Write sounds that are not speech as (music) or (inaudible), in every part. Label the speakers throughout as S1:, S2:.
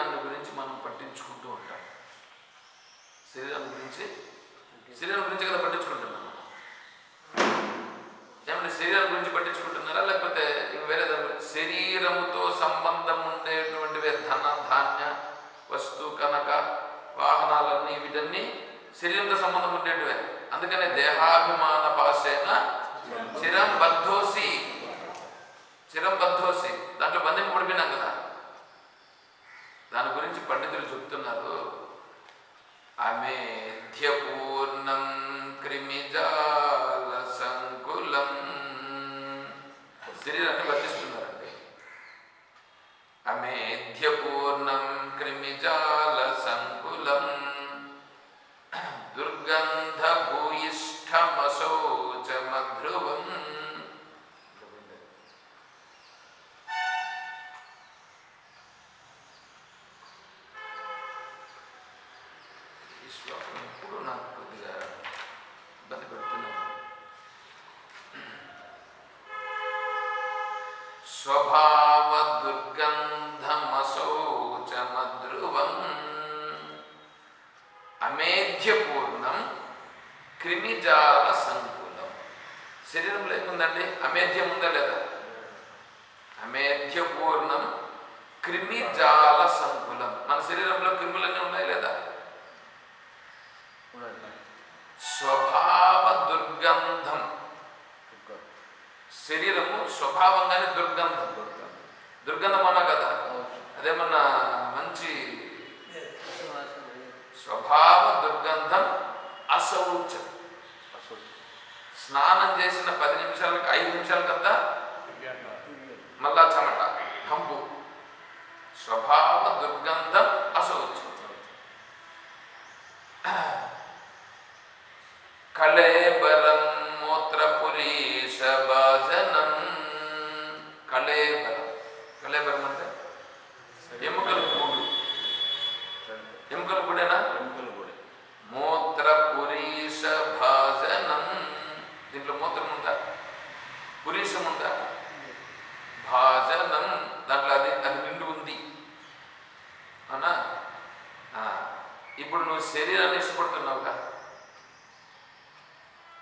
S1: శరీరాన్ని గురించి మనం పట్టించుకుంటూ ఉంటాం. శరీరం గురించి శరీరం గురించి కదా పట్టించుకుంటున్నాం ఏమంటే శరీరం గురించి పట్టించుకుంటున్నారా? లేకపోతే ఇంక వేరే శరీరముతో సంబంధం ఉండేటువంటివే ధన ధాన్య వస్తు కనక వాహనాలన్నీ వీటన్నీ శరీరంతో సంబంధం ఉండేటివే. అందుకనే దేహాభిమాన పాసేన చిరం బద్ధోసి చిరం బద్ధోసి దాంట్లో బంధింపబడిపోయినాం కదా? దాని గురించి పండితులు చెప్తున్నారు. అమేధ్యపూర్ణం క్రిమిజాల సంకులం. శరీరాన్ని వర్తిస్తున్నారండి అమేధ్యపూర్ణం క్రిమిజాల సంకులం. దుర్గంధ భూయిష్టమశోచమధ్రువం ఈ శ్లోకం ఎప్పుడు నాకు కొద్దిగా ఇబ్బంది పెడుతున్నాను స్వభావ దుర్గంధమశోచమద్రువం అమేధ్యపూర్ణం క్రిమిజాల సంకులం శరీరంలో ఏముందండి అమేధ్యం ఉందా లేదా అమేధ్యపూర్ణం క్రిమిజాల సంకులం మన శరీరంలో క్రిములన్నీ ఉన్నాయి లేదా స్వభావ దుర్గంధం శరీరము స్వభావంగానే దుర్గంధం దుర్గంధం అన్నా కదా? అదేమన్నా మంచి స్వభావ దుర్గంధం అశౌచం స్నానం చేసిన పది నిమిషాలకు ఐదు నిమిషాల కదా మళ్ళా చెమట కంపు. స్వభావ దుర్గంధం అశౌచం కళేబరం మూత్రపురీష భాజనం కళేబరం కళేబరం అంటే ఎముకల కూడు ఎముకల కూడేనా మూత్రపురీష భాజనం దీంట్లో మూత్రం ఉందా పురీషం ఉందా భాజనం దాంట్లో అది అది నిండు ఉంది అవునా ఆ, ఇప్పుడు నువ్వు శరీరాన్ని ఇష్టపడుతున్నావుగా.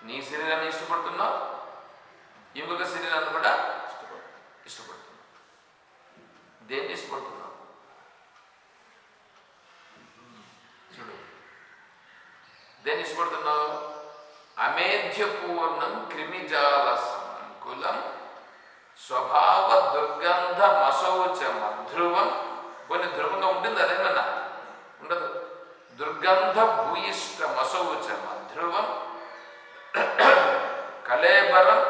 S1: నీ శరీరాన్ని ఇష్టపడుతున్నావు ఇంకొక శరీరాన్ని కూడా ఇష్టపడుతున్నావు. దేన్ని ఇష్టపడుతున్నావు? చూడు. దేన్ని ఇష్టపడుతున్నావు? అమేధ్యపూర్ణం క్రిమిజాల సంకులం స్వభావ దుర్గంధ మశౌచ మధ్రువం కొన్ని ధ్రువంగా ఉంటుంది అదేమన్నా ఉండదు. దుర్గంధ భూయిష్ట (clears throat) మశౌచ మధ్రువం కలేబరం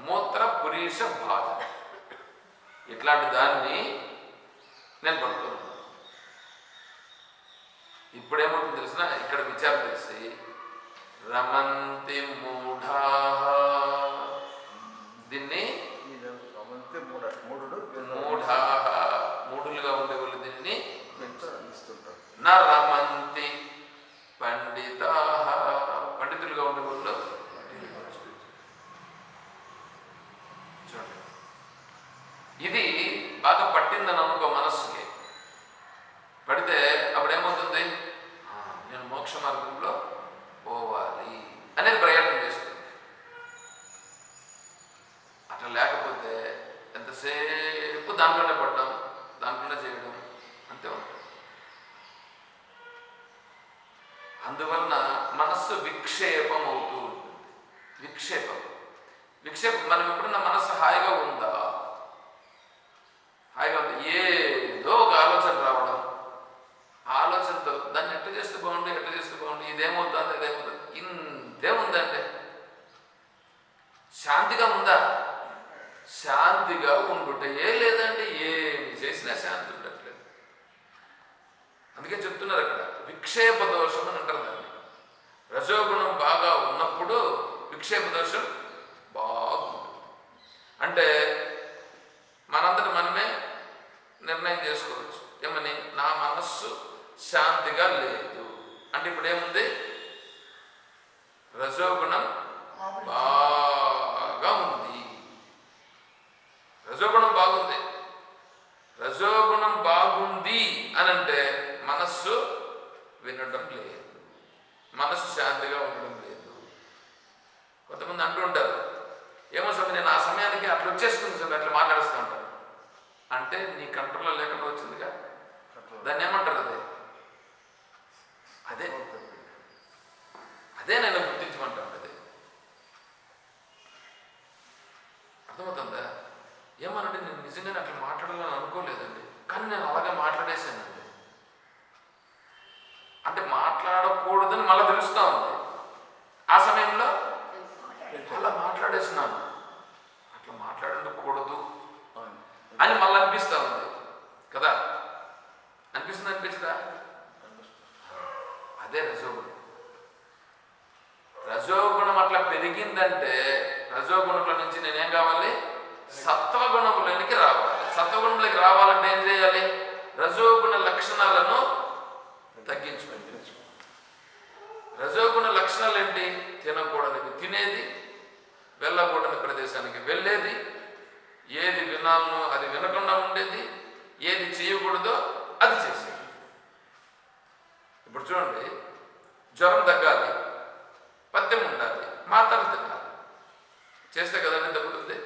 S1: మూత్ర పురీష బాధ ఇట్లాంటి దాన్ని నేను పడుతున్నాను ఇప్పుడేమవుతుంది తెలిసిన ఇక్కడ విచారం తెలిసి రమంతి మూఢా శాంతిగా ఉండడం లేదు కొంతమంది అంటూ ఉంటారు ఏమో స్వామి నేను ఆ సమయానికి అట్లా వచ్చేస్తుంది స్వామి అట్లా మాట్లాడుతూ ఉంటాను అంటే నీ కంట్రోల్లో లేకుండా వచ్చిందిగా దాన్ని ఏమంటారు అదే అదే అదే నేను గుర్తించమంటాను అదే అర్థమవుతుందా ఏమనంటే నేను నిజంగానే అట్లా మాట్లాడాలని అనుకోలేదండి కానీ నేను అలాగే మాట్లాడేశానండి అంటే మాట్లాడకూడదని మళ్ళీ తెలుస్తూ ఉంది ఆ సమయంలో అలా మాట్లాడేసినాను అట్లా మాట్లాడకూడదు అని మళ్ళీ అనిపిస్తూ ఉంది కదా అనిపిస్తుంది అనిపిస్తుందా అదే రజోగుణం రజోగుణం అట్లా పెరిగిందంటే రజోగుణంలో నుంచి నేనేం కావాలి సత్వగుణంలోనికి రావాలి సత్వగుణంలోకి రావాలంటే ఏం చేయాలి? రజోగుణ లక్షణాలను తగ్గించుకోండి. రజోగుణ లక్షణాలు ఏంటి? తినకూడనివి తినేది వెళ్ళకూడని ప్రదేశానికి వెళ్ళేది ఏది వినాలనో అది వినకుండా ఉండేది ఏది చేయకూడదో అది చేసేది. ఇప్పుడు చూడండి జ్వరం తగ్గాలి పద్యం ఉండాలి మాత్రలు తినాలి. చేస్తే కదండి తగ్గుతుంది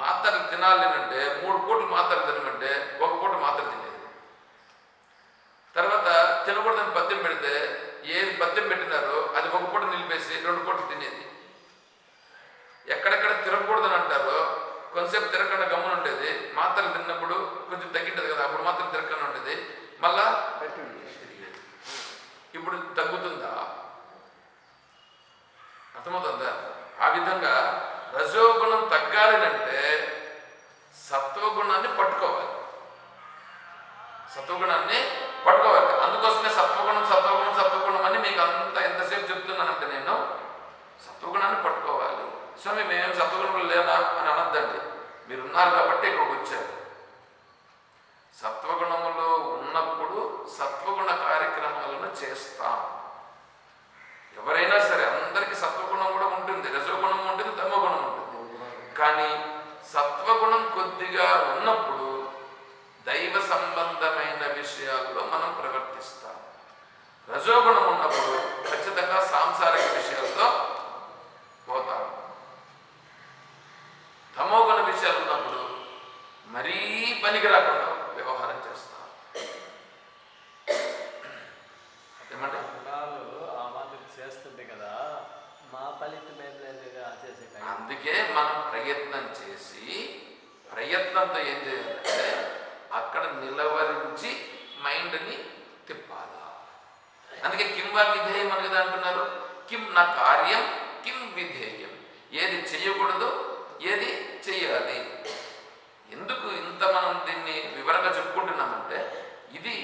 S1: మాత్రలు తినాలి అంటే మూడు పూటలు మాత్రలు తినమంటే ఒక పూట మాత్ర తినేది. తర్వాత తినకూడదని పద్యం పెడితే ఏది పద్యం పెట్టినారో అది ఒక పూట నిలిపేసి రెండు పూటలు తినేది. ఎక్కడెక్కడ తిరగకూడదని అంటారో కొంతసేపు తిరగకుండా గమ్మున ఉండేది. మాత్రలు తిన్నప్పుడు కొంచెం తగ్గింటది కదా అప్పుడు మాత్రం తిరగకుండా ఉండేది. మళ్ళా తిరిగేది ఇప్పుడు తగ్గుతుందా? అర్థమవుతుందా? ఆ విధంగా రజోగుణం తగ్గాలి అంటే సత్వగుణాన్ని పట్టుకోవాలి. సత్వగుణాన్ని పట్టుకోవాలి. అందుకోసమే సత్వగుణం సత్వగుణం సత్వగుణం అని మీకు అంత ఎంతసేపు చెప్తున్నానంటే నేను సత్వగుణాన్ని పట్టుకోవాలి. స్వామి మేమేం సత్వగుణంలో లేదా అని అనద్దండి. మీరు ఉన్నారు కాబట్టి ఇక్కడికి వచ్చారు. సత్వగుణములో ఉన్నప్పుడు సత్వగుణ కార్యక్రమాలను చేస్తాం. ఎవరైనా సరే అందరికీ సత్వగుణం కూడా ఉంటుంది రజోగుణం ఉంటుంది తమోగుణం ఉంటుంది కానీ సత్వగుణం కొద్దిగా ఉన్నప్పుడు దైవ సంబంధమైన విషయాల్లో మనం ప్రవర్తిస్తాం. రజోగుణం ఉన్నప్పుడు ఖచ్చితంగా సాంసారిక విషయాలతో పోతాం. తమోగుణ విషయాలు ఉన్నప్పుడు మరీ పనికి రాకుండా వ్యవహారం చేస్తాం ఏమంటే
S2: గుణాలు ఆ మాదిరి చేస్తుంది కదా మా ఫలితం ఏం లేదుగా చేసే కాయ.
S1: అందుకే మనం ప్రయత్నం చేసి ప్రయత్నంతో ఏం చేయాలంటే అక్కడ నిలవరించి మైండ్ని తిప్పాలా అందుకే కిం వా విధేయం అని కదా అంటున్నారు కిం నా కార్యం కిం విధేయం ఏది చేయకూడదు ఏది చేయాలి ఎందుకు ఇంత మనం దీన్ని వివరంగా చెప్పుకుంటున్నామంటే ఇది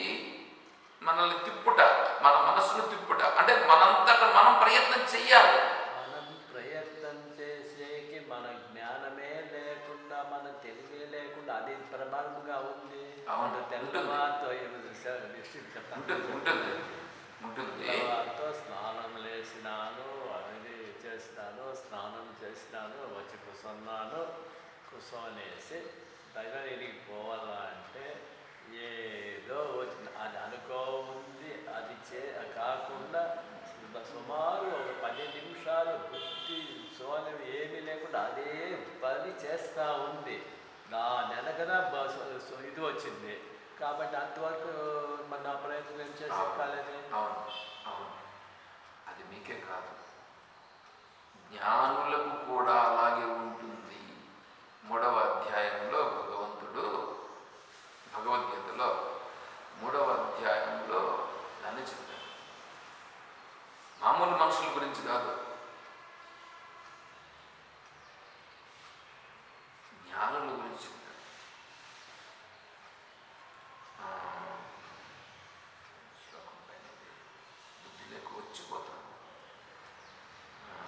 S1: మనల్ని తిప్పుట మన మనసును తిప్పుట అంటే మనంతట మనం ప్రయత్నం చెయ్యాలి
S2: మనం ప్రయత్నం చేసేకి మన జ్ఞానమే లేకుండా మన తెలివే లేకుండా అది ప్రబలంగా ఉంది
S1: అవును,
S2: అది
S1: ఉంటుంది. ఉంటుంది ఉంటుంది
S2: స్నానం లేచినాను అది చేసినాను స్నానం చేసినాను వచ్చి కూర్చున్నాను కూర్చొనేసి దగ్గర ఇంటికి పోవాలా అంటే ఏదో వచ్చింది అది అనుకో ఉంది అది చే కాకుండా సుమారు ఒక పది నిమిషాలు బుద్ధి సోనం ఏమీ లేకుండా అదే పని చేస్తూ ఉంది నా బ- సో- ఇది వచ్చింది. కాబట్టి అంతవరకు మన ప్రయత్నం చేసే కాలేదే?
S1: అవును. అవును. అది మీకే కాదు. జ్ఞానులకు కూడా అలాగే ఉంటుంది. మూడవ అధ్యాయంలో భగవంతుడు భగవద్గీతలో మూడవ అధ్యాయంలో దాన్ని చెప్పాడు. మామూలు మనుషుల గురించి కాదు జ్ఞానుల గురించి చెప్పాడు ఆ, శ్లోకం పైన ఉంది. బుద్ధి లేక వచ్చిపోతాను ఆ.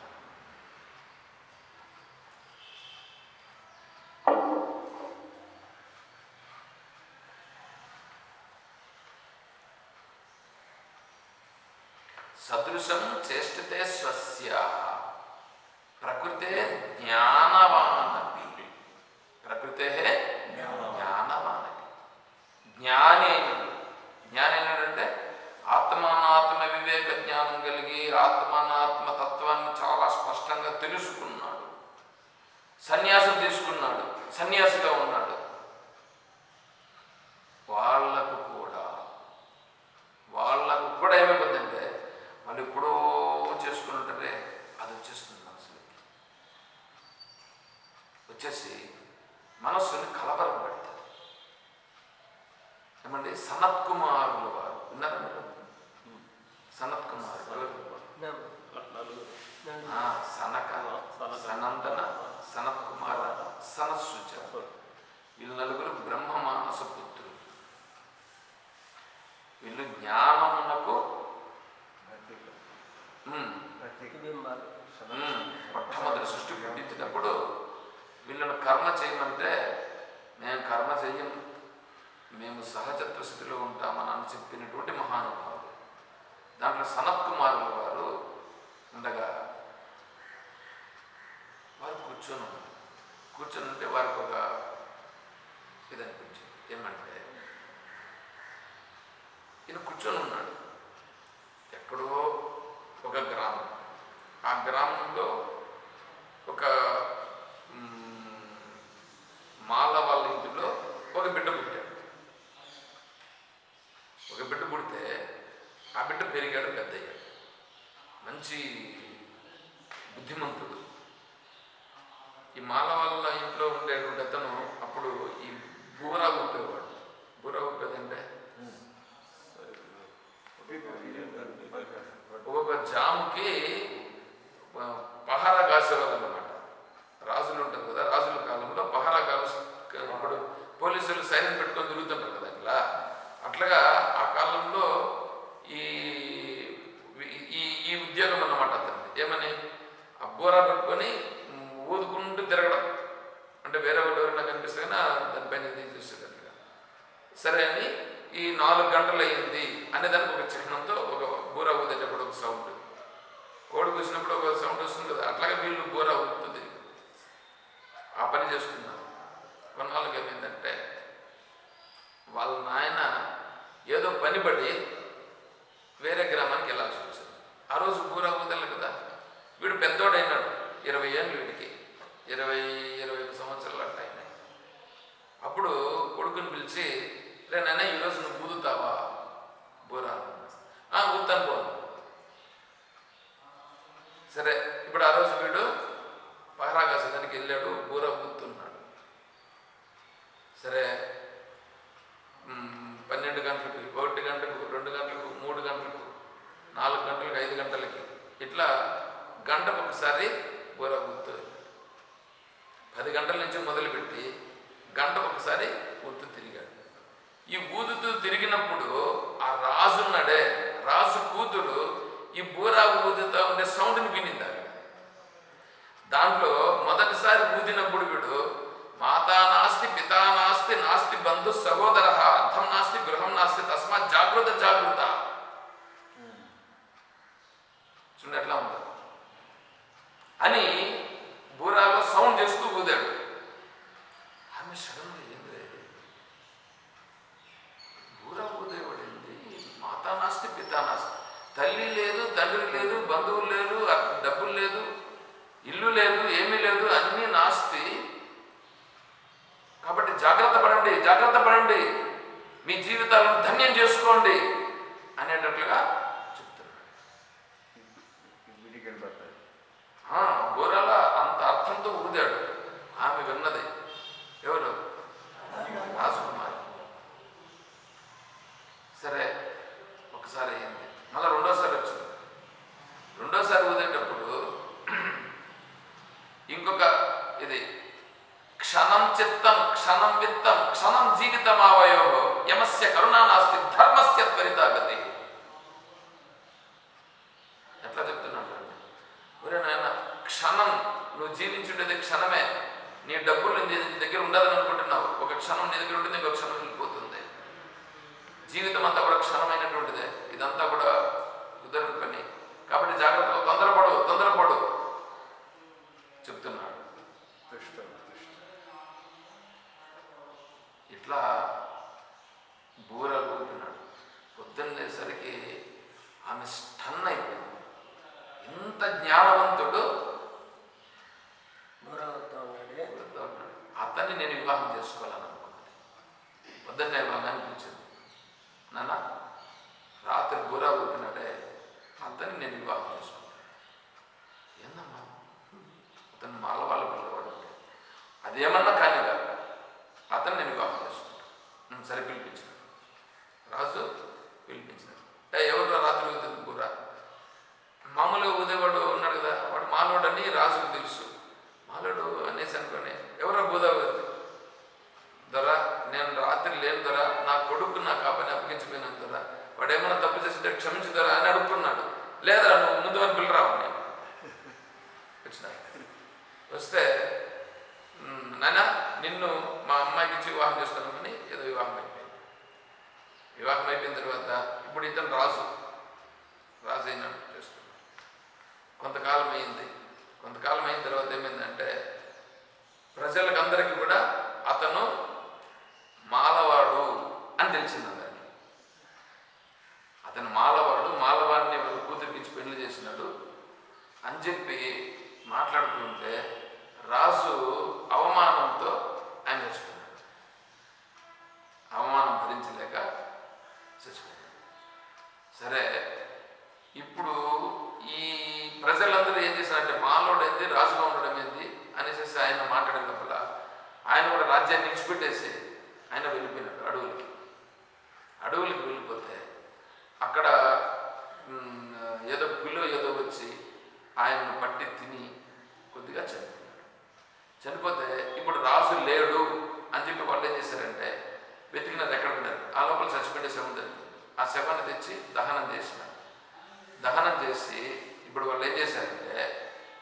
S1: సదృశం చేష్టతే స్వస్య. ప్రకృతే జ్ఞానవానపి. ప్రకృతే జ్ఞానవానపి. జ్ఞాని అయినాడంటే ఆత్మానాత్మ వివేక జ్ఞానం కలిగి ఆత్మానాత్మ తత్వాన్ని చాలా స్పష్టంగా తెలుసుకున్నాడు. సన్యాసం తీసుకున్నాడు. సన్యాసిగా ఉన్నాడు వాళ్ళకు కూడా వాళ్ళకు కూడా ఏమైపోతుందంటే వాళ్ళు ఎప్పుడో చేసుకుంటుంటే అది వచ్చేస్తుంది మనసులోకి వచ్చేసి మనస్సుని కలవరం పెడతారు ఏమండి సనత్ కుమారులు వారు విన్నారా మీరు సనత్ కుమార్ ఎవరు? ఆ, సనక సనందన సనత్ కుమార సనస్సుజ వీళ్ళు నలుగురు బ్రహ్మ మానస పుత్రులు వీళ్ళు జ్ఞానమునకు ఉమ్, ఉమ్, మొట్టమొదటి సృష్టి పుట్టించినప్పుడు వీళ్ళను కర్మ చేయమంటే మేము కర్మ చెయ్యం మేము సహజత్వ స్థితిలో ఉంటామని అని చెప్పినటువంటి మహానుభావులు దాంట్లో సనత్ కుమారుల వారు ఉండగా వారు కూర్చొని ఉన్నారు కూర్చొని ఉంటే వారికి ఒక ఇది అనిపించింది ఏమంటే ఈయన కూర్చొని ఉన్నాడు ఎక్కడో ఒక గ్రామం ఆ గ్రామంలో ఒక మ్, మాల వాళ్ళ ఇంటిలో ఒక బిడ్డ పుట్టాడు ఒక బిడ్డ పుడితే ఆ బిడ్డ పెరిగాడు పెద్దయ్యాడు మంచి బుద్ధిమంతుడు ఈ మాల వాళ్ళ ఇంట్లో ఉండేటువంటి అతను అప్పుడు ఈ బూరా ఊపేవాడు బూరా ఊపేదంటే ఒక్కొక్క జాముకి ఆ, పహారా కాసేవాళ్ళు అనమాట రాజులు ఉంటారు కదా రాజుల కాలంలో పహారా కాలు అప్పుడు పోలీసులు సైరన్ పెట్టుకొని తిరుగుతుంటారు కదా అట్లా. అట్లాగా ఆ కాలంలో ఈ ఈ ఈ ఉద్యోగం అన్నమాట అతను ఏమని? ఆ బోరా పెట్టుకొని ఊదుకుంటూ తిరగడం. అంటే వేరే వాళ్ళు ఎవరైనా కనిపిస్తే కానీ దానిపైన ఇది చూసేటట్టుగా సరే అని ఈ నాలుగు గంటలు అయ్యింది అనే దానికి ఒక చిహ్నంతో ఒక బూర ఊదేటప్పుడు ఒక సౌండ్. కోడి కూసినప్పుడు ఒక సౌండ్ వస్తుంది కదా అట్లాగే వీళ్ళు బూర ఊపుతుంది ఆ పని చేస్తున్నారు కొన్నాళ్ళకి ఏమైందంటే వాళ్ళ నాయన ఏదో పని పడి వేరే గ్రామానికి వెళ్ళాల్సి వచ్చింది. ఆ రోజు బూర ఊదలు కదా. వీడు పెద్దోడైనాడు. ఇరవై ఏళ్ళు వీడికి. ఇరవై ఇరవై ఒక సంవత్సరాలు అట్లా అయినాయి. అప్పుడు కొడుకుని పిలిచి రే నాన్న ఈరోజు నువ్వు ఊదుతావా బూరా ఆ ఊతాను పోను సరే ఇప్పుడు ఆ రోజు వీడు పహరాగాసడానికి వెళ్ళాడు బూర ఊతున్నాడు సరే మ్, పన్నెండు గంటలకు ఒకటి గంటలకు రెండు గంటలకు మూడు గంటలకు నాలుగు గంటలకు ఐదు గంటలకి ఇట్లా గంటకు ఒకసారి బూర ఊతూ పది గంటల నుంచి మొదలుపెట్టి గంటకు ఒకసారి ఊతూ తిరిగాడు ఈ ఊదుతూ తిరిగినప్పుడు ఆ రాజు ఉన్నాడే రాజు కూతురు ఈ బూరా ఊదుతా ఉండే సౌండ్ని వినింది ఆవిడ. దాంట్లో మొదటిసారి ఊదినప్పుడు వీడు మాతా నాస్తి పితా నాస్తి నాస్తి బంధు సహోదర అర్థం నాస్తి గృహం నాస్తి తస్మాత్ జాగృత జాగృత చూడండి ఎట్లా అని బూరాలో సౌండ్ చేస్తూ ఊదాడు ఆమె సడన్గా ఏంది ఇది? బూరా ఊదేవాడు ఏంది మాతా నాస్తి పితా నాస్తి తల్లి లేదు తండ్రి లేదు బంధువులు లేరు అ- డబ్బులు లేదు ఇల్లు లేదు ఏమీ లేదు అన్నీ నాస్తి కాబట్టి జాగ్రత్త పడండి జాగ్రత్త పడండి మీ జీవితాలను ధన్యం చేసుకోండి అనేటట్లుగా చెప్తున్నాడు
S3: ఇంటికి పడతాయి
S1: ఆ, గోరాల అంత అర్థంతో ఊదాడు ఆమె విన్నది ఎవరు రాజకుమారి సరే ఒకసారి అయింది మళ్ళీ రెండోసారి వచ్చింది రెండోసారి ఊదేటప్పుడు ఇంకొక ఇది క్షణం చిత్తం క్షణం విత్తం క్షణం జీవితమావయో యమస్య కరుణా నాస్తి ధర్మస్య త్వరితాగతి ఎట్లా చెప్తున్నాడు ఒరే నాయన క్షణం నువ్వు జీవించుండేది క్షణమే. నీ డబ్బులు నీ దగ్గర ఉండదని అనుకుంటున్నావు. ఒక క్షణం నీ దగ్గర ఉంటుంది ఇంకొక క్షణం వెళ్ళిపోతుంది. జీవితం అంతా కూడా అతన్ని నేను వివాహం చేసుకున్నాను ఏందమ్మా? అతను మాల వాళ్ళ పిల్లవాడు. అంటే అదేమన్నా కానీ కాదు అతను నేను వివాహం చేసుకుంటాను సరే పిలిపించాను రాజు పిలిపించాను "ఏ, ఎవరు రాత్రి ఊదుతుంది బూరా మామూలుగా ఊదేవాడు ఉన్నాడు కదా వాడు మాలోడు అని రాజుకు తెలుసు మాలోడు అనేసి అనుకోని ఎవరో బూదావతి దొర నేను రాత్రి లేను దొర నా కొడుకు నాకు ఆ పని అప్పగించిపోయినాను దొర వాడు ఏమైనా తప్పు చేసింటే క్షమించు దొర అని అడుగుతున్నాడు లేదా నువ్వు ముందు అని పిల్లరావు అని వచ్చిన వస్తే "మ్, నాన్న నిన్ను మా అమ్మాయికి ఇచ్చి వివాహం చేస్తున్నామని ఏదో వివాహం అయిపోయింది వివాహం అయిపోయిన తర్వాత ఇప్పుడు ఇతను రాజు. రాజు అయినాడు చేస్తున్నాడు. కొంతకాలం అయింది కొంతకాలం అయిన తర్వాత ఏమైందంటే ప్రజలకు అందరికీ కూడా అతను మాలవాడు అని తెలిసింది అందరికి అతను మాలవాడు మాలవాడిని వాళ్ళ కూతురికిచ్చి పెళ్ళి చేసినాడు అని చెప్పి మాట్లాడుతుంటే రాజు అవమానంతో ఆయన చచ్చిపోయాడు అవమానం భరించలేక చచ్చిపోయాడు సరే ఇప్పుడు ఈ ప్రజలందరూ ఏం చేశారంటే మాలోడు ఏంది రాజుగా ఉండడం ఏంది అనేసి ఆయన మాట్లాడే లోపల ఆయన కూడా రాజ్యాన్ని విడిచిపెట్టేసి ఆయన వెళ్ళిపోయినాడు అడవులకి అడవులకి వెళ్ళిపోతే అక్కడ మ్, ఏదో పిల్లో ఏదో వచ్చి ఆయన్ను పట్టి తిని కొద్దిగా చనిపోయినాడు చనిపోతే ఇప్పుడు రాజు లేడు అని చెప్పి వాళ్ళు ఏం చేశారంటే వెతికినారు ఎక్కడ ఉన్నారు ఆ లోపల చచ్చిపోయిన శవం దొరికింది ఆ శవాన్ని తెచ్చి దహనం చేసిన. దహనం చేసి ఇప్పుడు వాళ్ళు ఏం చేశారంటే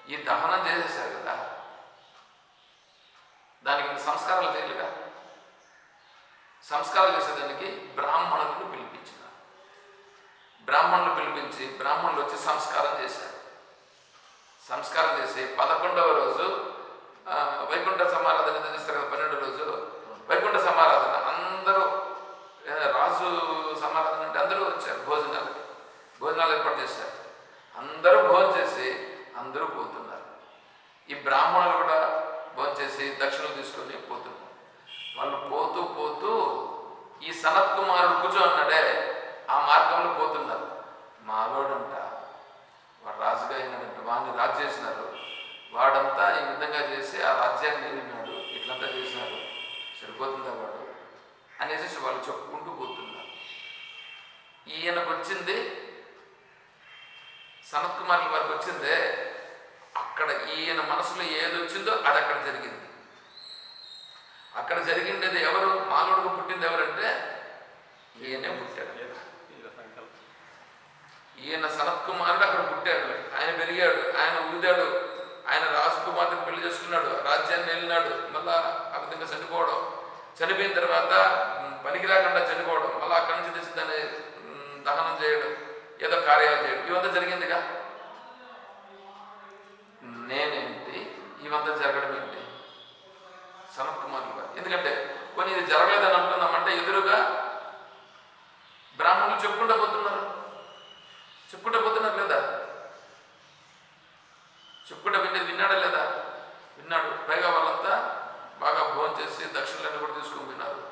S1: ఈ దహనం చేసేసారు కదా దానికి సంస్కారాలు చేయలేదా? సంస్కారాలు చేసేదానికి బ్రాహ్మణులను పిలిపించిన. బ్రాహ్మణులు పిలిపించి బ్రాహ్మణులు వచ్చి సంస్కారం చేశారు. సంస్కారం చేసి పదకొండవ రోజు వైకుంఠ సమారాధన చేస్తారు కదా పన్నెండు రోజు. వైకుంఠ సమారాధన అందరూ ఏ, రాజు సమారాధన అంటే అందరూ వచ్చారు భోజనాలకి. భోజనాలు ఏర్పాటు చేశారు. అందరూ భోజనం చేసి అందరూ పోతున్నారు. ఈ బ్రాహ్మణులు కూడా భోజనం చేసి దక్షిణలు తీసుకొని పోతున్నారు. వాళ్ళు పోతూ పోతూ ఈ సనత్ కుమారుడు కూర్చో అన్నాడే ఆ మార్గంలో పోతున్నారు. మాలోడంట వాడు రాజుగా అయినాడంట వాడిని రాజు చేసినారు. వాడంతా ఈ విధంగా చేసి ఆ రాజ్యాన్ని నేలినాడు ఇట్లంతా చేసినాడు సరిపోతుందా వాడు? అనేసి వాళ్ళు చెప్పుకుంటూ పోతున్నారు. ఈయనకు వచ్చింది సనత్ కుమార్ల వారికి వచ్చిందే అక్కడ ఈయన మనసులో ఏది వచ్చిందో అది అక్కడ జరిగింది. అక్కడ జరిగిండేది ఎవరు? మానవుడికి పుట్టింది ఎవరంటే ఈయనే పుట్టాడు. ఈయన సనత్ కుమారుడు అక్కడ పుట్టాడు. ఆయన పెరిగాడు ఆయన ఊదాడు ఆయన రాజకుమార్తెను పెళ్ళి చేసుకున్నాడు రాజ్యాన్ని వెళ్ళినాడు మళ్ళా ఆ విధంగా చనిపోవడం. చనిపోయిన తర్వాత పనికి రాకుండా చనిపోవడం మళ్ళీ అక్కడి నుంచి తెచ్చి దాన్ని దహనం చేయడం ఏదో కార్యాలు చేయడం. ఇవంతా జరిగిందిగా? నేనేంటి? ఇవంతా జరగడం ఏంటి? సనత్ కుమారులు గారు. ఎందుకంటే కొన్ని ఇది జరగలేదని అనుకున్నామంటే ఎదురుగా బ్రాహ్మణులు చెప్పుకుంటూ పోతున్నారు. చెప్పుకుంటూ పోతున్నారు లేదా? చెప్పుకుంటూ విన్నది విన్నాడా లేదా? విన్నాడు. పైగా వాళ్ళంతా బాగా భోజనం చేసి దక్షిణలన్నీ కూడా తీసుకుని పోయినారు.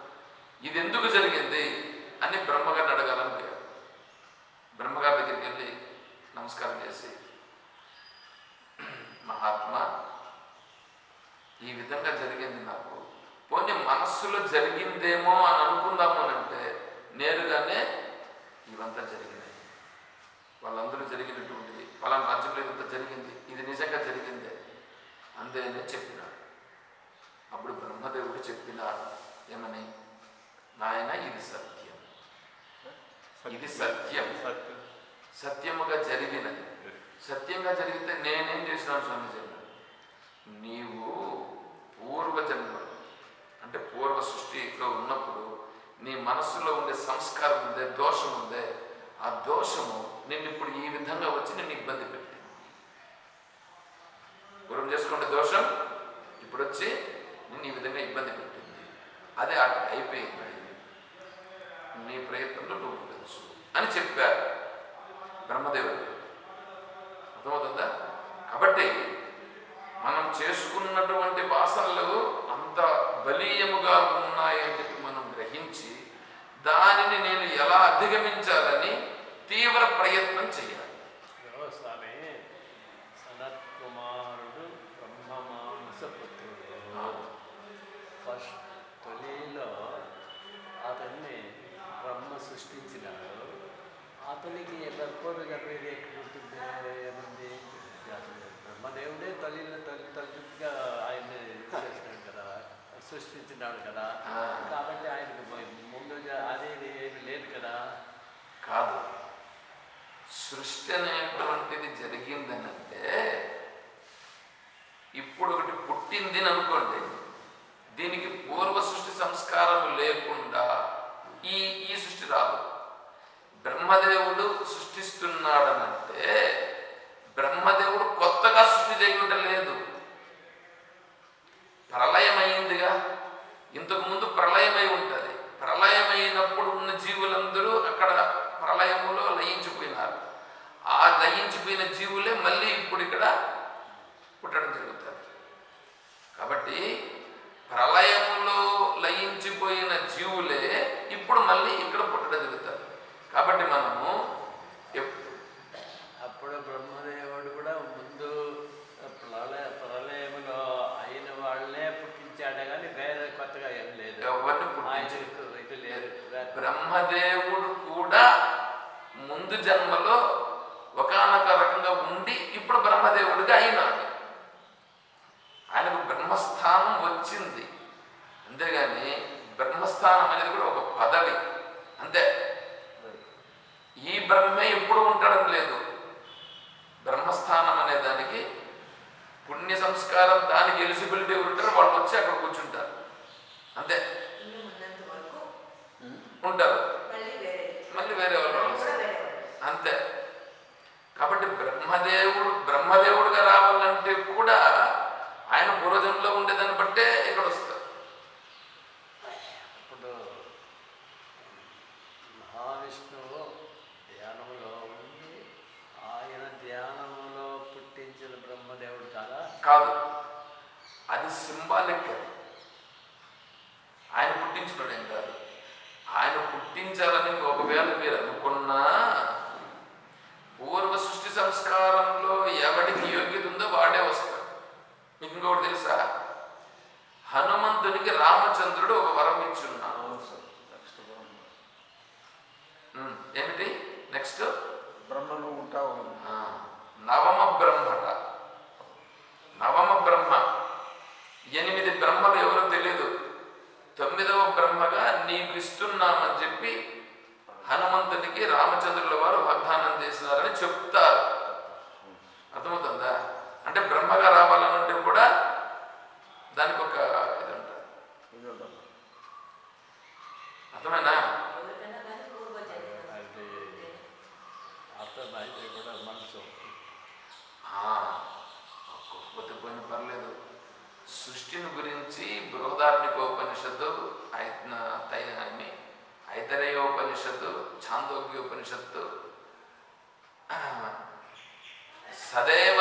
S1: ఇది ఎందుకు జరిగింది? అని బ్రహ్మగారిని అడగాలని నమస్కారం చేసి మహాత్మా ఈ విధంగా జరిగింది నాకు. పోనీ మనస్సులో జరిగిందేమో అని అనుకుందాము అని అంటే నేరుగానే ఇవంతా జరిగినాయి. వాళ్ళందరూ జరిగినటువంటిది పలానా రాజ్యంలో ఇదంతా జరిగింది ఇది నిజంగా జరిగిందే అందేనే చెప్పినాడు. అప్పుడు బ్రహ్మదేవుడు చెప్పినాడు ఏమని? నాయన ఇది సత్యం. ఇది సత్యం సత్యముగా జరిగినది. సత్యంగా జరిగితే నేనేం చేసినాను స్వామి చెప్పాడు నీవు పూర్వజన్మ అంటే పూర్వ సృష్టిలో ఉన్నప్పుడు నీ మనస్సులో ఉండే సంస్కారం ఉందే దోషం ఉందే ఆ దోషము నిన్ను ఇప్పుడు ఈ విధంగా వచ్చి నిన్ను ఇబ్బంది పెట్టి పూర్వం చేసుకుంటే దోషం ఇప్పుడు వచ్చి నిన్ను ఈ విధంగా ఇబ్బంది పెట్టింది. అదే అయిపోయింది. నీ ప్రయత్నంలో నువ్వు ఉండొచ్చు అని చెప్పారు. బ్రహ్మదేవుడు. అర్థమవుతుందా? కాబట్టి మనం చేసుకున్నటువంటి వాసనలు అంత బలీయముగా ఉన్నాయని చెప్పి మనం గ్రహించి దానిని నేను ఎలా అధిగమించాలని తీవ్ర ప్రయత్నం చేయాలి.
S2: ఫస్ట్ తొలిలో అతన్ని బ్రహ్మ సృష్టించినాడు అతనికి పూర్వ గర్భేది ఎక్కడ ఉంటుంది ఏముంది? అతను బ్రహ్మదేవుడే తొలిలో తొలి తొలిగా ఆయన్ని చేసినాడు కదా సృష్టించినాడు కదా. కాబట్టి ఆయనకు ముందుగా అది ఇది ఏమి లేదు కదా.
S1: కాదు. సృష్టి అనేటువంటిది జరిగిందనంటే ఇప్పుడు ఒకటి పుట్టింది అని అనుకోండి దీనికి పూర్వ సృష్టి సంస్కారం లేకుండా ఈ ఈ సృష్టి రాదు. బ్రహ్మదేవుడు సృష్టిస్తున్నాడనంటే బ్రహ్మదేవుడు కొత్తగా సృష్టి చేయడం లేదు ప్రళయం అయిందిగా ప్రళయమై ఉంటుంది. ప్రళయమైనప్పుడు ఉన్న జీవులందరూ అక్కడ ప్రళయములో లయించిపోయినారు. ఆ లయించిపోయిన జీవులే మళ్ళీ ఇప్పుడు ఇక్కడ పుట్టడం జరుగుతుంది. కాబట్టి ప్రళయములో లయించిపోయిన జీవులే ఇప్పుడు మళ్ళీ ఇక్కడ పుట్టడం జరుగుతుంది. కాబట్టి మనము
S2: అప్పుడు బ్రహ్మదేవుడు కూడా ముందు ప్రళయ ప్రళయములో అయిన వాళ్ళనే పుట్టించాడే కానీ వేరే కొత్తగా ఏం లేదు. ఆయనకు ఇది లేదు.
S1: బ్రహ్మదేవుడు కూడా ముందు జన్మలో ఒకానొక రకంగా ఉండి ఇప్పుడు బ్రహ్మదేవుడిగా అయినాడు. ఆయనకు బ్రహ్మస్థానం వచ్చింది. అంతేగాని బ్రహ్మస్థానం అనేది కూడా ఒక పదవి. అంతే. ఈ బ్రహ్మే ఎప్పుడు ఉండడం లేదు బ్రహ్మస్థానం అనే దానికి పుణ్య సంస్కారం దానికి ఎలిజిబిలిటీ ఉంటారు వాళ్ళు వచ్చి అక్కడ కూర్చుంటారు. అంతే. ఉంటారు.
S3: మళ్ళీ. వేరే.
S1: వాళ్ళు. అంతే. కాబట్టి బ్రహ్మదేవుడు బ్రహ్మదేవుడిగా రావాలంటే కూడా ఆయన పూర్వజంలో ఉండేదాన్ని బట్టే ఇక్కడ వస్తారు
S2: ఇప్పుడు మహావిష్ణువు ధ్యానంలో ఉండి ఆయన ధ్యానంలో పుట్టించిన బ్రహ్మదేవుడు కాదు.
S1: అది సింబాలిక్ అది. ఆయన పుట్టించినాడు ఏం కాదు. ఆయన పుట్టించాలని ఒకవేళ మీరు అనుకున్నా పూర్వ సృష్టి సంస్కారంలో ఎవడికి యోగ్యత ఉందో వాడే వస్తాడు. మీకు ఇంకొకటి తెలుసా? హనుమంతునికి రామచంద్రుడు సదేవ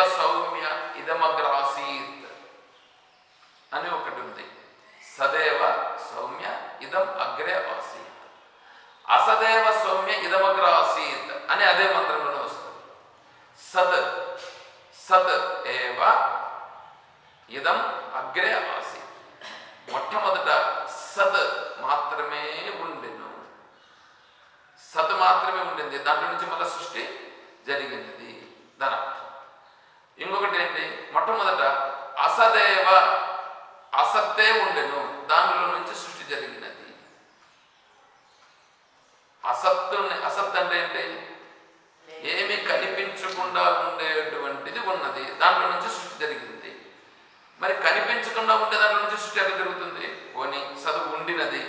S1: ఎట్లా జరుగుతుంది. పోనీ చదువు ఉండినది.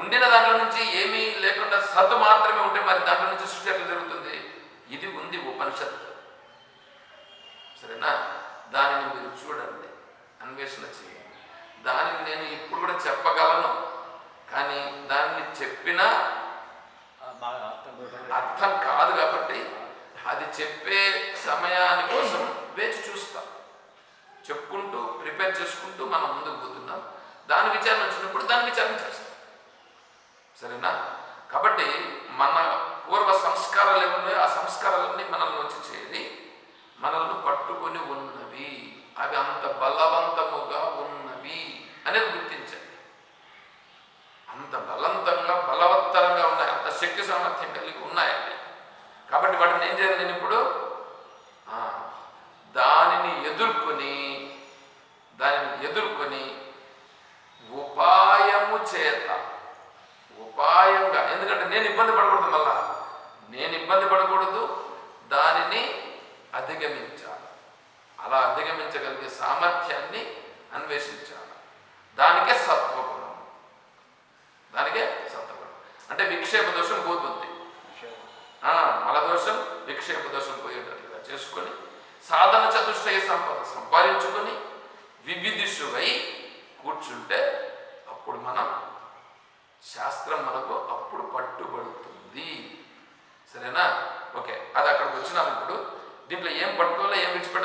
S1: ఉండిన దాంట్లో నుంచి ఏమీ లేకుండా సత్తు మాత్రమే ఉంటే మరి దాంట్లో నుంచి సృష్టి ఎట్లా జరుగుతుంది? ఇది ఉంది ఉపనిషత్ సరేనా? దానిని మీరు చూడండి. అన్వేషణ చేయండి. దానిని నేను ఇప్పుడు కూడా చెప్పగలను. కానీ దాన్ని చెప్పినా
S2: అర్థం
S1: కాదు కాబట్టి అది చెప్పే సమయాని కోసం వేచి చూస్తాం. చెప్పుకుంటూ ప్రిపేర్ చేసుకుంటూ మనం ముందుకు పోతున్నాం. దాని విచారణ వచ్చినప్పుడు దాని విచారణ చేస్తాం. సరేనా? కాబట్టి మన పూర్వ సంస్కారాలు ఏమున్నాయో ఆ సంస్కారాలన్నీ మనల్ని వచ్చి చేరి మనల్ని పట్టుకొని ఉన్నవి. అవి అంత బలవంతముగా ఉన్నవి అనేది గుర్తించండి. అంత బలవంతంగా బలవత్తరంగా ఉన్నాయి. అంత శక్తి సామర్థ్యం కలిగి ఉన్నాయి కాబట్టి వాటిని ఏం చేయాలి నేను ఇప్పుడు? దానిని ఎదుర్కొని ఎదుర్కొని ఉపాయము చేత ఉపాయంగా ఎందుకంటే నేను ఇబ్బంది పడకూడదు మళ్ళా. నేను ఇబ్బంది పడకూడదు దానిని అధిగమించాలి. అలా అధిగమించగలిగే సామర్థ్యాన్ని అన్వేషించాలి. దానికే సత్వగుణం. దానికే సత్వగుణం. అంటే విక్షేప దోషం పోతుంది. మలదోషం విక్షేప దోషం పోయేటట్లుగా చేసుకొని సాధన చతుష్టయ సంపద సంపాదించుకొని వివిధిషువై కూర్చుంటే అప్పుడు మనం శాస్త్రం మనకు అప్పుడు పట్టుబడుతుంది. సరేనా? ఓకే అది అక్కడికి వచ్చినాం ఇప్పుడు. దీంట్లో ఏం పట్టుకోవాలో ఏం విడిచిపెట్టాలనేది